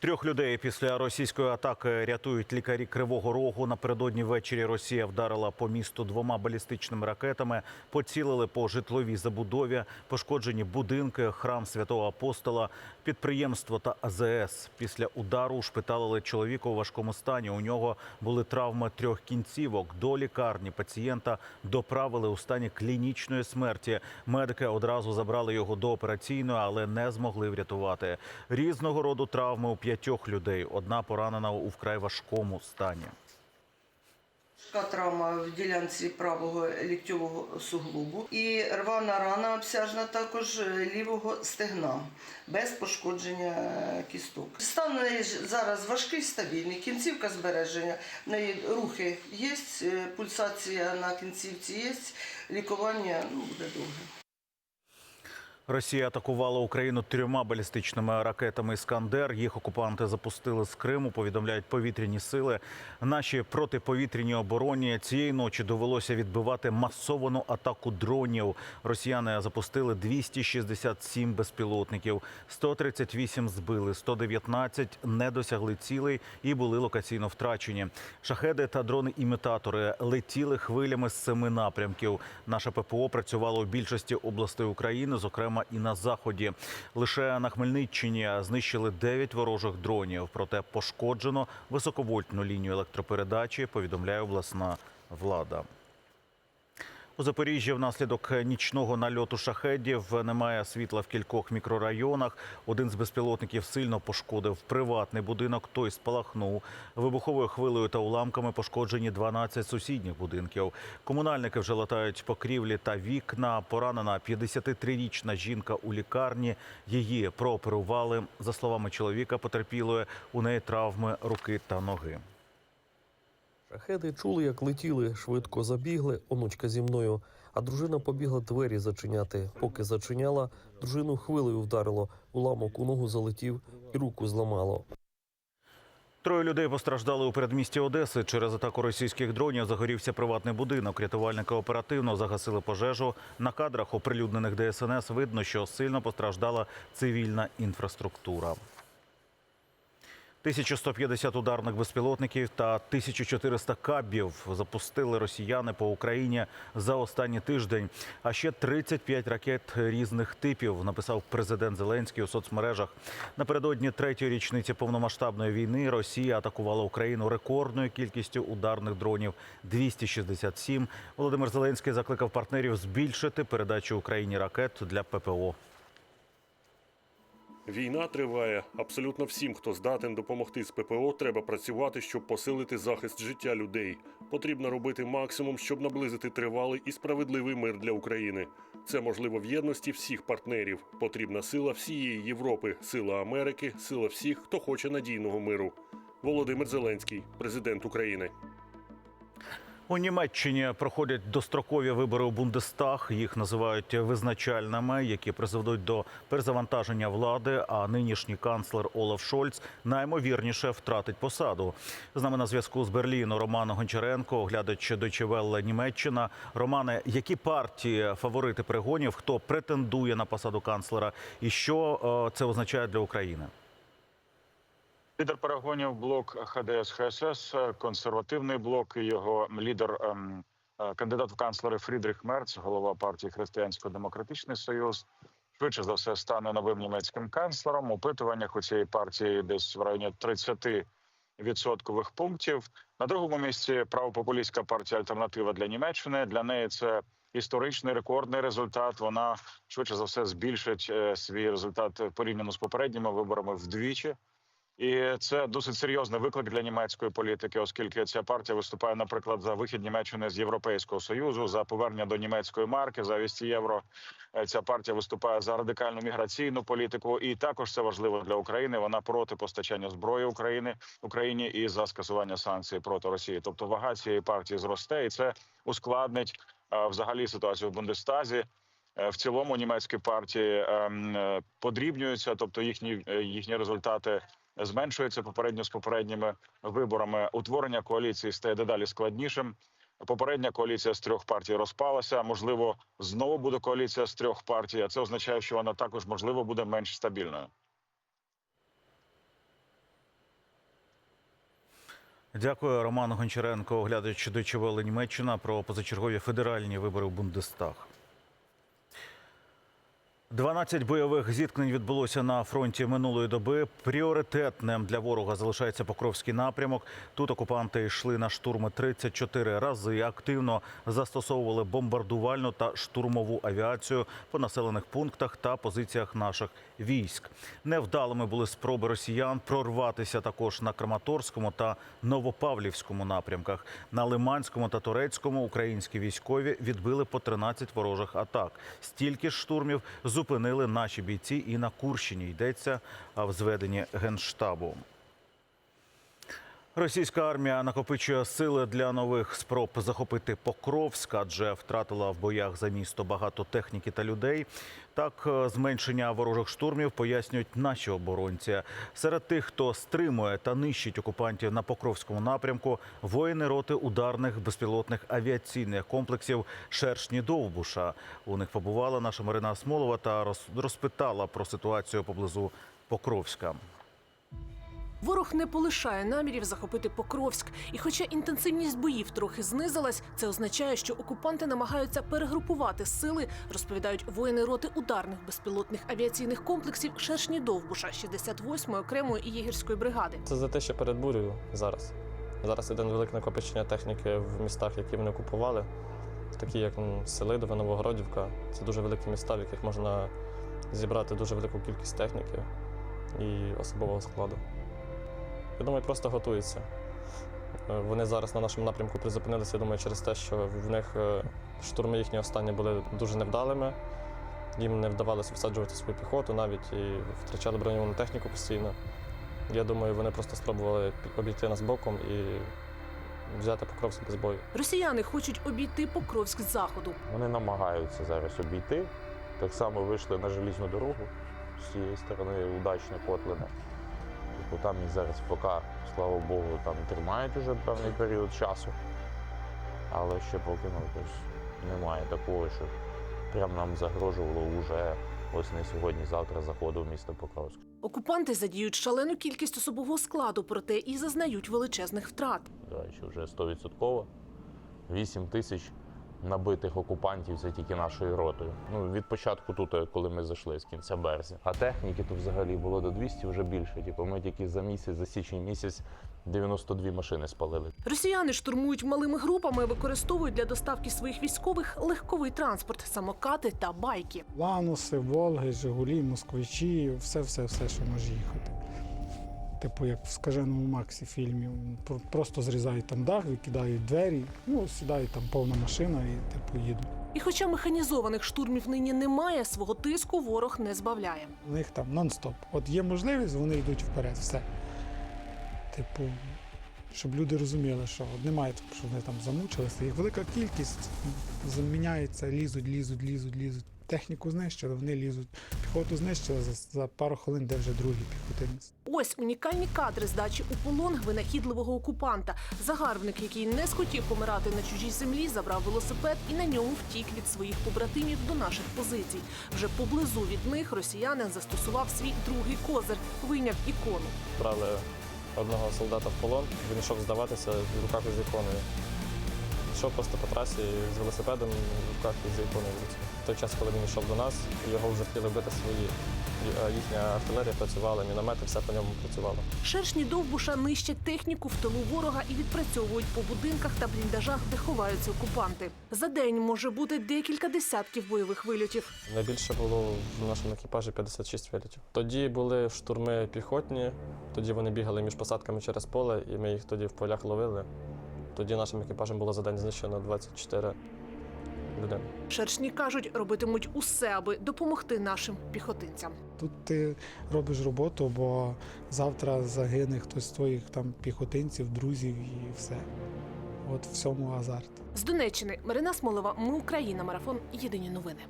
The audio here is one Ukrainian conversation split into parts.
Трьох людей після російської атаки рятують лікарі Кривого Рогу. Напередодні ввечері Росія вдарила по місту двома балістичними ракетами, поцілили по житловій забудові, пошкоджені будинки, храм святого апостола, підприємство та АЗС. Після удару ушпиталили чоловіка у важкому стані. У нього були травми трьох кінцівок. До лікарні пацієнта доправили у стані клінічної смерті. Медики одразу забрали його до операційної, але не змогли врятувати. Різного роду травми у п'ятьох людей. Одна поранена у вкрай важкому стані. Травма в ділянці правого ліктьового суглобу і рвана рана обсяжна також е, лівого стегна без пошкодження е, кісток. Стан зараз важкий, стабільний, кінцівка збереження, в неї рухи є, е, пульсація на кінцівці є, лікування ну, буде довге. Росія атакувала Україну трьома балістичними ракетами Іскандер. Їх окупанти запустили з Криму. Повідомляють повітряні сили. Наші протиповітряні обороні цієї ночі довелося відбивати масовану атаку дронів. Росіяни запустили 267 безпілотників, 138 збили, 119 не досягли цілей і були локаційно втрачені. Шахеди та дрони-імітатори летіли хвилями з семи напрямків. Наше ППО працювало у більшості областей України, зокрема і на заході. Лише на Хмельниччині знищили 9 ворожих дронів. Проте пошкоджено високовольтну лінію електропередачі. Повідомляє обласна влада. У Запоріжжі внаслідок нічного нальоту шахедів немає світла в кількох мікрорайонах. Один з безпілотників сильно пошкодив приватний будинок. Той спалахнув вибуховою хвилею та уламками. Пошкоджені 12 сусідніх будинків. Комунальники вже латають покрівлі та вікна. Поранена 53-річна жінка у лікарні. Її прооперували. За словами чоловіка, потерпілої у неї травми руки та ноги. Шахеди чули, як летіли, швидко забігли, онучка зі мною. А дружина побігла двері зачиняти. Поки зачиняла, дружину хвилею вдарило, уламок у ногу залетів і руку зламало. Троє людей постраждали у передмісті Одеси. Через атаку російських дронів загорівся приватний будинок. Рятувальники оперативно загасили пожежу. На кадрах, оприлюднених ДСНС, видно, що сильно постраждала цивільна інфраструктура. 1150 ударних безпілотників та 1400 кабів запустили росіяни по Україні за останній тиждень. А ще 35 ракет різних типів написав президент Зеленський у соцмережах. Напередодні третьої річниці повномасштабної війни Росія атакувала Україну рекордною кількістю ударних дронів 267. Володимир Зеленський закликав партнерів збільшити передачу Україні ракет для ППО. Війна триває. Абсолютно всім, хто здатен допомогти з ППО, треба працювати, щоб посилити захист життя людей. Потрібно робити максимум, щоб наблизити тривалий і справедливий мир для України. Це можливо в єдності всіх партнерів. Потрібна сила всієї Європи, сила Америки, сила всіх, хто хоче надійного миру. Володимир Зеленський, президент України. У Німеччині проходять дострокові вибори у Бундестаг. Їх називають визначальними, які призведуть до перезавантаження влади. А нинішній канцлер Олаф Шольц наймовірніше втратить посаду. З нами на зв'язку з Берліну Роман Гончаренко, оглядач Welle Німеччина. Романе, які партії фаворити перегонів? Хто претендує на посаду канцлера, і що е, це означає для України? Лідер перегонів блок ХДС ХСС, консервативний блок. Його лідер ем, е, кандидат в канцлери Фрідріх Мерц, голова партії Християнсько-демократичний союз. Швидше за все стане новим німецьким канцлером. Опитуваннях у цієї партії десь в районі 30 відсоткових пунктів. На другому місці правопопулістська партія Альтернатива для Німеччини. Для неї це історичний рекордний результат. Вона швидше за все збільшить е, свій результат порівняно з попередніми виборами вдвічі. І це досить серйозний виклик для німецької політики, оскільки ця партія виступає, наприклад, за вихід Німеччини з Європейського союзу, за повернення до німецької марки, за вісті євро. Е, Ця партія виступає за радикальну міграційну політику, і також це важливо для України. Вона проти постачання зброї України Україні і за скасування санкцій проти Росії. Тобто вага цієї партії зросте, і це ускладнить е, взагалі ситуацію в Бундестазі. Е, В цілому німецькі партії ем, подрібнюються, тобто їхні їхні результати зменшуються попередньо з попередніми виборами. Утворення коаліції стає дедалі складнішим. Попередня коаліція з трьох партій розпалася. Можливо, знову буде коаліція з трьох партій. А це означає, що вона також можливо буде менш стабільною. Дякую, Роман Гончаренко, оглядач Welle Німеччина про позачергові федеральні вибори в Бундестаг. 12 бойових зіткнень відбулося на фронті минулої доби. Пріоритетним для ворога залишається Покровський напрямок. Тут окупанти йшли на штурми 34 рази. Активно застосовували бомбардувальну та штурмову авіацію по населених пунктах та позиціях наших військ. Невдалими були спроби росіян прорватися також на Краматорському та Новопавлівському напрямках. На Лиманському та Турецькому українські військові відбили по 13 ворожих атак. Стільки ж штурмів зупинили наші бійці і на Курщині. Йдеться в зведенні генштабу. Російська армія накопичує сили для нових спроб захопити Покровськ, адже втратила в боях за місто багато техніки та людей. Так, е, зменшення ворожих штурмів пояснюють наші оборонці. Серед тих, хто стримує та нищить окупантів на Покровському напрямку, воїни роти ударних безпілотних авіаційних комплексів Шершні Довбуша. У них побувала наша Марина Смолова та роз- розпитала про ситуацію поблизу Покровська. Ворог не полишає намірів захопити Покровськ. І хоча інтенсивність боїв трохи знизилась, це означає, що окупанти намагаються перегрупувати сили, розповідають воїни роти ударних безпілотних авіаційних комплексів Шершні Довбуша 68-ї окремої і єгерської бригади. Це за те, що перед бурею зараз. Зараз іде велике накопичення техніки в містах, які вони окупували, такі як Селидове, Новогородівка. Це дуже великі міста, в яких можна зібрати дуже велику кількість техніки і особового складу. Я думаю, просто готуються. Е, Вони зараз на нашому напрямку призупинилися, я думаю, через те, що в них е, штурми їхні останні були дуже невдалими. Їм не вдавалося всаджувати свою піхоту навіть і втрачали броньовану техніку постійно. Я думаю, вони просто спробували обійти нас боком і взяти Покровськ без бою. Росіяни хочуть обійти Покровськ з заходу. Вони намагаються зараз обійти. Так само вийшли на желізну дорогу з цієї сторони удачно Котлина. Типу, там їх зараз поки, слава Богу, там тримають уже певний період часу. Але ще поки ну, немає такого, що прям нам загрожувало вже ось не сьогодні-завтра заходу в місто Покровськ. Окупанти задіють шалену кількість особового складу, проте і зазнають величезних втрат. До речі, вже 100%. 8 тисяч набитих окупантів це тільки нашою ротою. Ну, від початку тут, е, коли ми зайшли з кінця березня. А техніки тут взагалі було до 200 вже більше. Типу, ми тільки за місяць, за січень місяць 92 машини спалили. Росіяни штурмують малими групами, використовують для доставки своїх військових легковий транспорт, самокати та байки. Лануси, Волги, Жигулі, Москвичі, все, все, все, що може їхати. Типу, як в скаженому Максі фільмі. Про- Просто зрізають там дах, викидають двері, ну, сідають там повна машина і типу їдуть. І хоча механізованих штурмів нині немає, свого тиску ворог не збавляє. У них там нон-стоп. От є можливість, вони йдуть вперед. Все. Типу, щоб люди розуміли, що немає що вони там замучилися. Їх велика кількість заміняється, лізуть, лізуть, лізуть, лізуть. Техніку знищили, вони лізуть. Піхоту знищили за, за пару хвилин, де вже другий піхотинець. Ось унікальні кадри здачі у полон винахідливого окупанта. Загарбник, який не схотів помирати на чужій землі, забрав велосипед і на ньому втік від своїх побратимів до наших позицій. Вже поблизу від них росіянин застосував свій другий козир, вийняв ікону. Брали одного солдата в полон, він йшов здаватися в руках із іконою. Йшов просто по трасі з велосипедом в руках і з іконою в. В той час, коли він йшов до нас, його вже хотіли вбити свої. Е, Їхня артилерія працювала, міномети, все по ньому працювало. Шершні довбуша нищать техніку в тилу ворога і відпрацьовують по будинках та бліндажах, де ховаються окупанти. За день може бути декілька десятків бойових вильотів. Найбільше було в нашому екіпажі 56 вилітів. Тоді були штурми піхотні, тоді вони бігали між посадками через поле, і ми їх тоді в полях ловили. Тоді нашим екіпажем було за день знищено 24 людини. Шершні кажуть, робитимуть усе, аби допомогти нашим піхотинцям. Тут ти робиш роботу, бо завтра загине хтось з твоїх там піхотинців, друзів і все. От в цьому азарт. З Донеччини Марина Смолова. Ми Україна. Марафон. Єдині новини.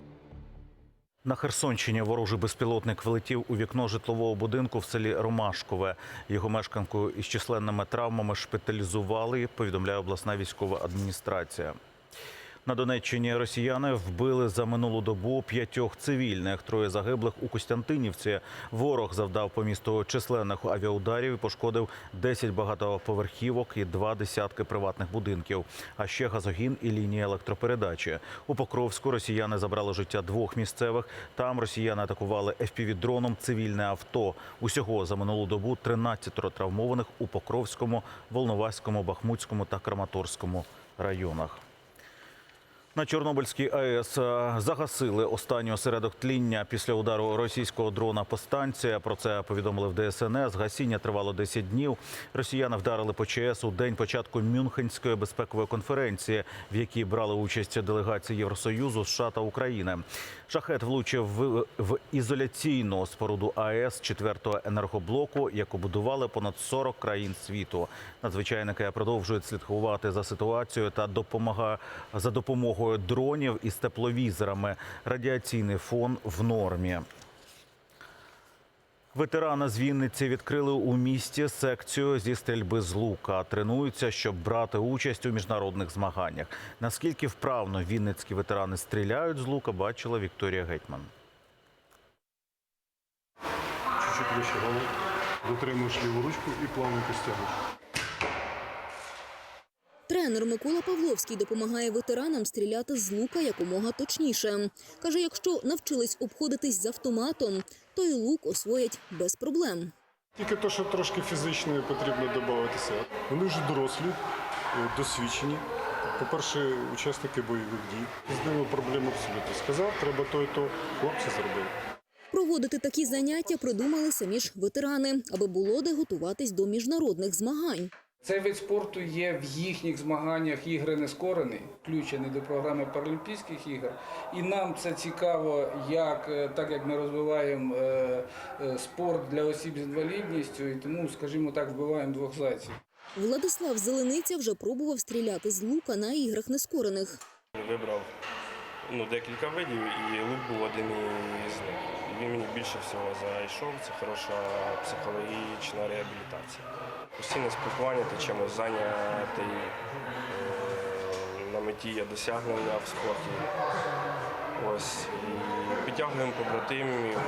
На Херсонщині ворожий безпілотник влетів у вікно житлового будинку в селі Ромашкове. Його мешканку із численними травмами шпиталізували, повідомляє обласна військова адміністрація. На Донеччині росіяни вбили за минулу добу п'ятьох цивільних. Троє загиблих у Костянтинівці. Ворог завдав по місту численних авіаударів і пошкодив 10 багатоповерхівок і два десятки приватних будинків, а ще газогін і лінії електропередачі. У Покровську росіяни забрали життя двох місцевих. Там росіяни атакували FPV-дроном цивільне авто. Усього за минулу добу 13 травмованих у Покровському, Волноваському, Бахмутському та Краматорському районах. На Чорнобильській АЕС е, загасили останній осередок тління після удару російського дрона по станції. Про це повідомили в ДСНС. Гасіння тривало 10 днів. Росіяни вдарили по ЧАЕС у день початку Мюнхенської безпекової конференції, в якій брали участь делегації Євросоюзу, США та України. Шахет влучив в, ізоляційну споруду АЕС четвертого енергоблоку, яку будували понад 40 країн світу. Надзвичайники продовжують слідкувати за ситуацією та допомага за допомогою дронів із тепловізорами. Радіаційний фон в нормі. Ветерани з Вінниці відкрили у місті секцію зі стрільби з лука. Тренуються, щоб брати участь у міжнародних змаганнях. Наскільки вправно вінницькі ветерани стріляють з лука, бачила Вікторія Гетьман. Чуть-чуть вище голову. Дотримуєш ліву ручку і плавненько стягуєш. Тренер Микола Павловський допомагає ветеранам стріляти з лука якомога точніше. Каже, якщо навчились обходитись з автоматом, то й лук освоять без проблем. Тільки то, що трошки фізично потрібно додатися. Вони вже дорослі, е, досвідчені. По-перше, учасники бойових дій. З ними проблем абсолютно. Сказав, треба то і то. Хлопці зробили. Проводити такі заняття придумали самі ж ветерани, аби було де готуватись до міжнародних змагань. Цей вид спорту є в їхніх змаганнях ігри нескорений, включений до програми Паралімпійських ігор. І нам це цікаво, як е, так як ми розвиваємо е, е, спорт для осіб з інвалідністю, і тому, скажімо так, вбиваємо двох зайців. Владислав Зелениця вже пробував стріляти з лука на іграх нескорених. Вибрав ну, декілька видів, і лук був один із них. Він мені більше всього зайшов. Це хороша психологічна реабілітація. Постійне спілкування, ти чимось зайнятий. е, На меті є досягнення в спорті. Ось і підтягуємо побратимів.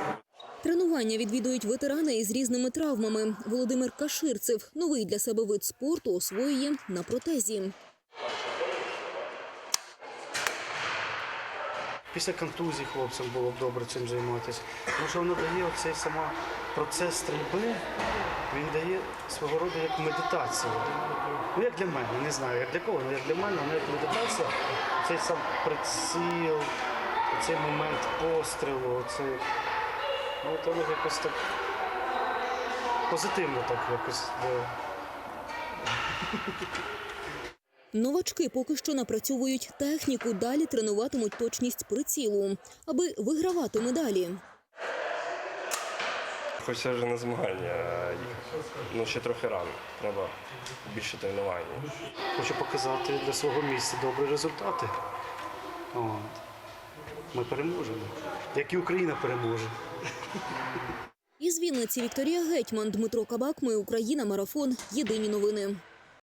Тренування відвідують ветерани із різними травмами. Володимир Каширцев новий для себе вид спорту освоює на протезі. Після контузії хлопцям було б добре цим займатися. Тому що воно дає оцей сама процес стрільби, він дає свого роду як медитацію. Ну, як для мене, не знаю, як для кого, але як для мене, воно як медитація. Цей сам приціл, цей момент пострілу, цей, ну, от воно якось так позитивно так якось. Да. Новачки поки що напрацьовують техніку, далі тренуватимуть точність прицілу, аби вигравати медалі. Хочеться вже на змагання їхати. Ну, ще трохи рано. Треба більше тренувань. Хочу показати для свого місця добрі результати. От. Ми переможемо. Як і Україна переможе. Із Вінниці Вікторія Гетьман, Дмитро Кабак. Ми Україна. Марафон. Єдині новини.